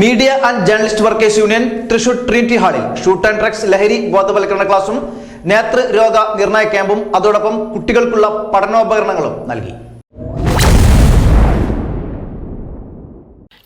Media and journalist workers union Thrissur Trinity ഹാളിൽ shoot and drugs ലഹരി ബോധവൽക്കരണ ക്ലാസും നേതൃരോഗ നിർണയ ക്യാമ്പും അതോടൊപ്പം കുട്ടികൾക്കുള്ള പഠനോപകരണങ്ങളും നൽകി.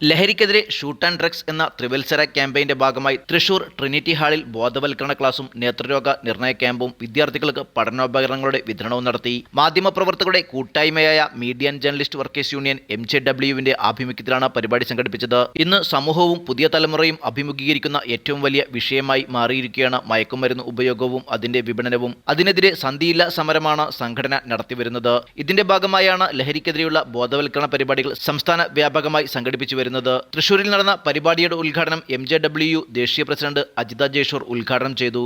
ലഹരിക്കെതിരെ ഷൂട്ട് ആൻഡ് ഡ്രഗ്സ് എന്ന ത്രിവത്സര ക്യാമ്പയിന്റെ ഭാഗമായി തൃശൂർ ട്രിനിറ്റി ഹാളിൽ ബോധവൽക്കരണ ക്ലാസും നേതൃരോഗ നിർണയ ക്യാമ്പും വിദ്യാർത്ഥികൾക്ക് പഠനോപകരണങ്ങളുടെ വിതരണവും നടത്തി. മാധ്യമപ്രവർത്തകരുടെ കൂട്ടായ്മയായ media and journalist workers union M J ഡബ്ല്യുവിന്റെ ആഭിമുഖ്യത്തിലാണ് പരിപാടി സംഘടിപ്പിച്ചത്. ഇന്ന് സമൂഹവും പുതിയ തലമുറയും അഭിമുഖീകരിക്കുന്ന ഏറ്റവും വലിയ വിഷയമായി മാറിയിരിക്കുകയാണ് മയക്കുമരുന്ന് ഉപയോഗവും അതിന്റെ വിപണനവും. അതിനെതിരെ സന്ധിയില്ല സമരമാണ് സംഘടന നടത്തിവരുന്നത്. ഇതിന്റെ ഭാഗമായാണ് ലഹരിക്കെതിരെയുള്ള ബോധവൽക്കരണ പരിപാടികൾ സംസ്ഥാന വ്യാപകമായി സംഘടിപ്പിച്ചു വരുന്നത്. തൃശൂരിൽ നടന്ന പരിപാടിയുടെ ഉദ്ഘാടനം എം ജെ ഡബ്ല്യു ദേശീയ പ്രസിഡന്റ് അജിത ജയ്ഷോർ ഉദ്ഘാടനം ചെയ്തു.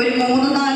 ഒരു മൂന്ന് നാല്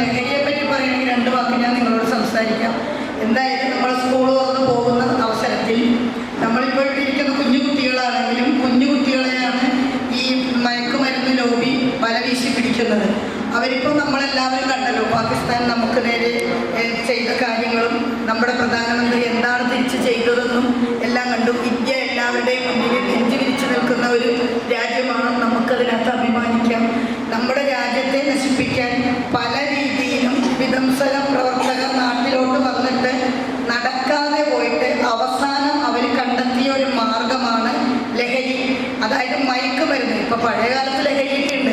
ലഹരിയെ പറ്റി പറയുകയാണെങ്കിൽ രണ്ട് വാക്ക് ഞാൻ നിങ്ങളോട് സംസാരിക്കാം. എന്തായാലും നമ്മൾ സ്കൂൾ തുറന്ന് പോകുന്ന അവസരത്തിൽ നമ്മളിപ്പോൾ ഇരിക്കുന്ന കുഞ്ഞു കുട്ടികളാണെങ്കിലും കുഞ്ഞു കുട്ടികളെയാണ് ഈ മയക്കുമരുന്ന് ലോബി വല വീശി പിടിക്കുന്നത്. അവരിപ്പോൾ നമ്മളെല്ലാവരും കണ്ടല്ലോ പാകിസ്ഥാൻ നമുക്ക് നേരെ ചെയ്ത കാര്യങ്ങളും നമ്മുടെ പ്രധാനമന്ത്രി എന്താണ് തിരിച്ച് ചെയ്തതെന്നും എല്ലാം കണ്ടു. ഇന്ത്യ എല്ലാവരുടെയും മുന്നിൽ നെഞ്ചു വിരിച്ചു നിൽക്കുന്ന ഒരു രാജ്യമാണ് നമുക്കതിനകത്ത് അഭിമാനിക്കാം. നമ്മുടെ പഴയ കാലത്തിലെ ഉണ്ട്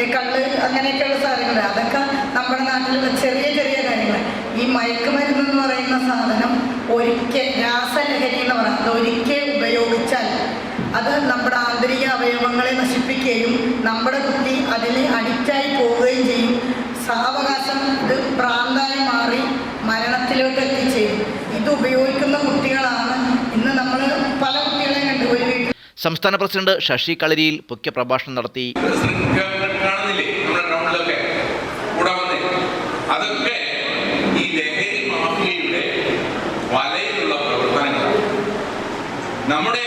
ഈ കള്ള് അങ്ങനെയൊക്കെയുള്ള സാധനങ്ങൾ അതൊക്കെ നമ്മുടെ നാട്ടിലുള്ള ചെറിയ ചെറിയ കാര്യങ്ങൾ ഈ മയക്കുമരുന്ന് എന്ന് പറയുന്ന സാധനം ഒരിക്കൽ രാസലഹരി എന്ന് പറയുന്നത് ഒരിക്കൽ ഉപയോഗിച്ചാൽ അത് നമ്മുടെ ആന്തരിക അവയവങ്ങളെ നശിപ്പിക്കുകയും നമ്മുടെ കുട്ടി അതിൽ അഡിക്റ്റായി പോവുകയും ചെയ്യും. സാവകാശം ഇത് ഭ്രാന്തായി സംസ്ഥാന പ്രസിഡന്റ് ശശി കളരിയിൽ മുഖ്യ പ്രഭാഷണം നടത്തി അതൊക്കെ ഈ നമ്മുടെ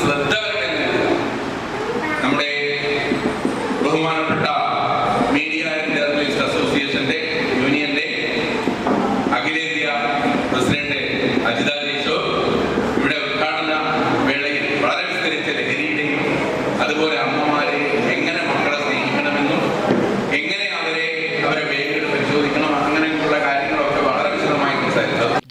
ശ്രദ്ധ നമ്മുടെ ബഹുമാനപ്പെട്ട മീഡിയ ജേർണലിസ്റ്റ് അസോസിയേഷന്റെ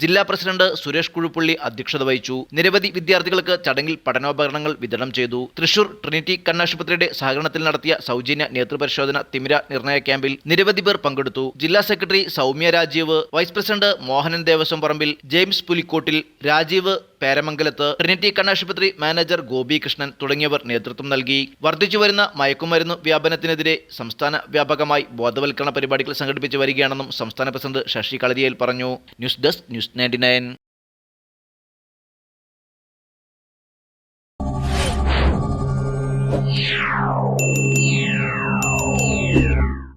ജില്ലാ പ്രസിഡന്റ് സുരേഷ് കുഴുപ്പള്ളി അധ്യക്ഷത വഹിച്ചു. നിരവധി വിദ്യാർത്ഥികൾക്ക് ചടങ്ങിൽ പഠനോപകരണങ്ങൾ വിതരണം ചെയ്തു. തൃശൂർ ട്രിനിറ്റി കണ്ണാശുപത്രിയുടെ സഹകരണത്തിൽ നടത്തിയ സൗജന്യ നേതൃപരിശോധന തിമിര നിർണയ ക്യാമ്പിൽ നിരവധി പേർ പങ്കെടുത്തു. ജില്ലാ secretary Soumya Rajeev vice president Mohanan Devaswom Parambil James Pulikottil Rajeev Peramangalath Trinity കണ്ണാശുപത്രി മാനേജർ ഗോപികൃഷ്ണൻ തുടങ്ങിയവർ നേതൃത്വം നൽകി വർദ്ധിച്ചുവരുന്ന മയക്കുമരുന്ന് വ്യാപനത്തിനെതിരെ സംസ്ഥാന വ്യാപകമായി ബോധവൽക്കരണ പരിപാടികൾ സംഘടിപ്പിച്ചു വരികയാണെന്നും സംസ്ഥാന പ്രസിഡന്റ് ശശി കളരിയേൽ പറഞ്ഞു news desk news ninety nine Yeah.